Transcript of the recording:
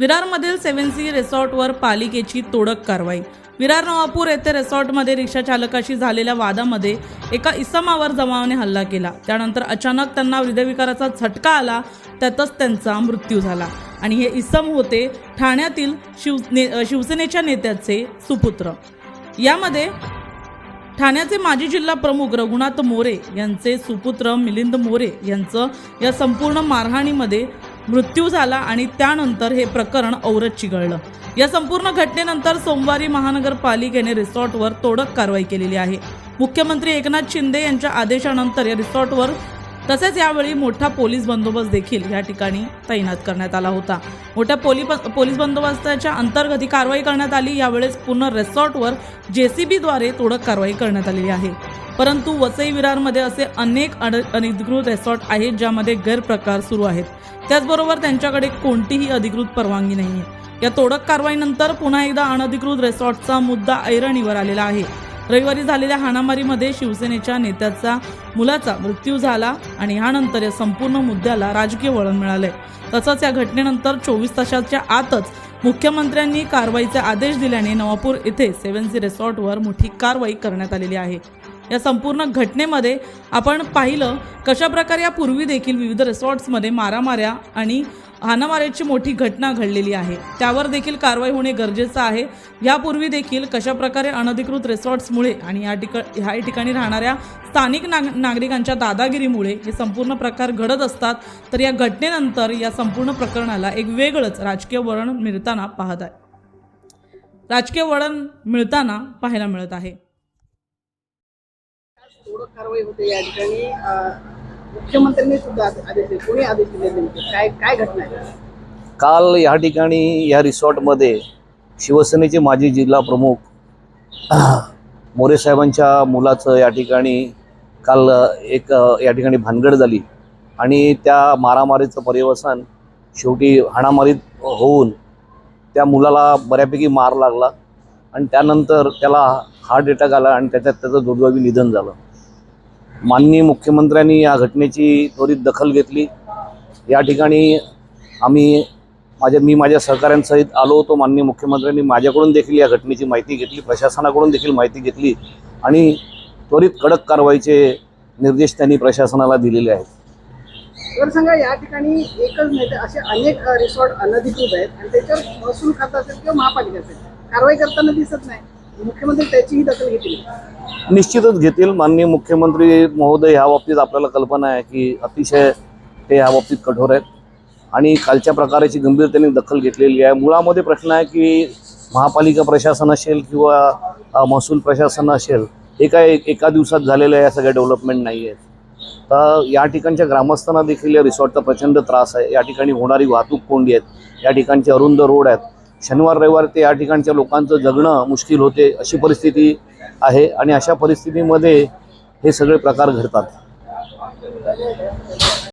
विरारमधील seven C रिसॉर्टवर पालिकेची तोडक कारवाई. विरार नवापूर येथे रिसॉर्टमध्ये रिक्षा चालकाशी झालेल्या वादामध्ये एका इसमावर जमावाने हल्ला केला. त्यानंतर अचानक त्यांना हृदयविकाराचा झटका आला त्यातच त्यांचा मृत्यू झाला. आणि हे इसम होते ठाण्यातील शिव ने शिवसेनेच्या नेत्याचे सुपुत्र. यामध्ये ठाण्याचे माजी जिल्हा प्रमुख रघुनाथ मोरे यांचे सुपुत्र मिलिंद मोरे यांचं या संपूर्ण मारहाणीमध्ये मृत्यू झाला आणि त्यानंतर हे प्रकरण औरत चिघळलं. या संपूर्ण घटनेनंतर सोमवारी महानगरपालिकेने रिसॉर्टवर तोडक कारवाई केलेली आहे. मुख्यमंत्री एकनाथ शिंदे यांच्या आदेशानंतर या रिसॉर्टवर तसेच यावेळी मोठा पोलीस बंदोबस्त देखील या ठिकाणी तैनात करण्यात आला होता. मोठ्या पोली पोलीस बंदोबस्ताच्या अंतर्गत ही कारवाई करण्यात आली. यावेळेस पूर्ण रिसॉर्टवर जेसीबीद्वारे तोडक कारवाई करण्यात आलेली आहे. परंतु वसई विरारमध्ये असे अनेक अनधिकृत रेसॉर्ट आहेत ज्यामध्ये गैरप्रकार सुरू आहेत. त्याचबरोबर त्यांच्याकडे कोणतीही अधिकृत परवानगी नाही आहे. या तोडक कारवाईनंतर पुन्हा एकदा अनधिकृत रेसॉर्टचा मुद्दा ऐरणीवर आलेला आहे. रविवारी झालेल्या हाणामारीमध्ये शिवसेनेच्या नेत्याचा मुलाचा मृत्यू झाला आणि यानंतर या संपूर्ण मुद्द्याला राजकीय वळण मिळालंय. तसंच या घटनेनंतर चोवीस तासाच्या आतच मुख्यमंत्र्यांनी कारवाईचे आदेश दिल्याने नवापूर येथे सेव्हन सी रिसॉर्टवर मोठी कारवाई करण्यात आलेली आहे. या संपूर्ण घटनेमध्ये आपण पाहिलं कशा प्रकारे यापूर्वी देखील विविध रिसॉर्ट्समध्ये मारामाऱ्या आणि हाणामाऱ्याची मोठी घटना घडलेली आहे. त्यावर देखील कारवाई होणे गरजेचं आहे. यापूर्वी देखील कशा प्रकारे अनधिकृत रिसॉर्ट्समुळे आणि या ठिका ह्या ठिकाणी राहणाऱ्या स्थानिक नाग नागरिकांच्या दादागिरीमुळे हे संपूर्ण प्रकार घडत असतात तर या घटनेनंतर या संपूर्ण प्रकरणाला एक वेगळंच राजकीय वळण मिळताना पाहत आहे. राजकीय वळण मिळताना पाहायला मिळत आहे. तोडक कारवाई होते या ठिकाणी. मुख्यमंत्र्यांनी सुद्धा आदेश दिले. कोणी आदेश दिले नेमके? काय काय घटना आहे? काल या ठिकाणी या रिसॉर्टमध्ये शिवसेनेचे माजी जिल्हा प्रमुख मोरे साहेबांच्या मुलाचं या ठिकाणी काल एक या ठिकाणी भानगड झाली. आणि त्या मारामारीचं पर्यवसन शेवटी हाणामारीत होऊन त्या मुलाला बऱ्यापैकी मार लागला. आणि त्यानंतर त्याला हार्ट अटॅक आला आणि त्याच्यात त्याचं दुर्दैवी निधन झालं. माननीय मुख्यमंत्र्यांनी या घटनेची त्वरित दखल घेतली. या ठिकाणी आम्ही माझ्या मी माझ्या सहकाऱ्यांसहित आलो होतो. माननीय मुख्यमंत्र्यांनी माझ्याकडून देखील या घटनेची माहिती घेतली प्रशासनाकडून देखील माहिती घेतली आणि त्वरित कडक कारवाईचे निर्देश त्यांनी प्रशासनाला दिलेले आहेत. तर सांगा या ठिकाणी एकच नाही तर असे अनेक रिसॉर्ट अनधिकृत आहेत आणि त्याच्यावर महसूल खात असेल किंवा महापालिका असेल कारवाई करताना दिसत नाही. मुख्यमंत्री त्याचीही दखल घेतील? निश्चितच घेतील. माननीय मुख्यमंत्री महोदय ह्या बाबतीत आपल्याला कल्पना आहे की अतिशय ते ह्या बाबतीत कठोर आहेत. आणि कालच्या प्रकाराची गंभीरतेने दखल घेतलेली आहे. मुळामध्ये प्रश्न आहे की महापालिका प्रशासन असेल किंवा महसूल प्रशासन असेल हे काय एका दिवसात झालेलं आहे या सगळ्या डेव्हलपमेंट नाही आहेत. तर या ठिकाणच्या ग्रामस्थांना देखील या रिसॉर्टचा प्रचंड त्रास आहे. या ठिकाणी होणारी वाहतूक कोंडी आहेत. या ठिकाणचे अरुंद रोड आहेत. शनिवार रविवार ते या ठिकाणच्या लोकांचं जगणं मुश्किल होते अशी परिस्थिती आहे आणि अशा परिस्थितीमध्ये हे सगळे प्रकार घडतात.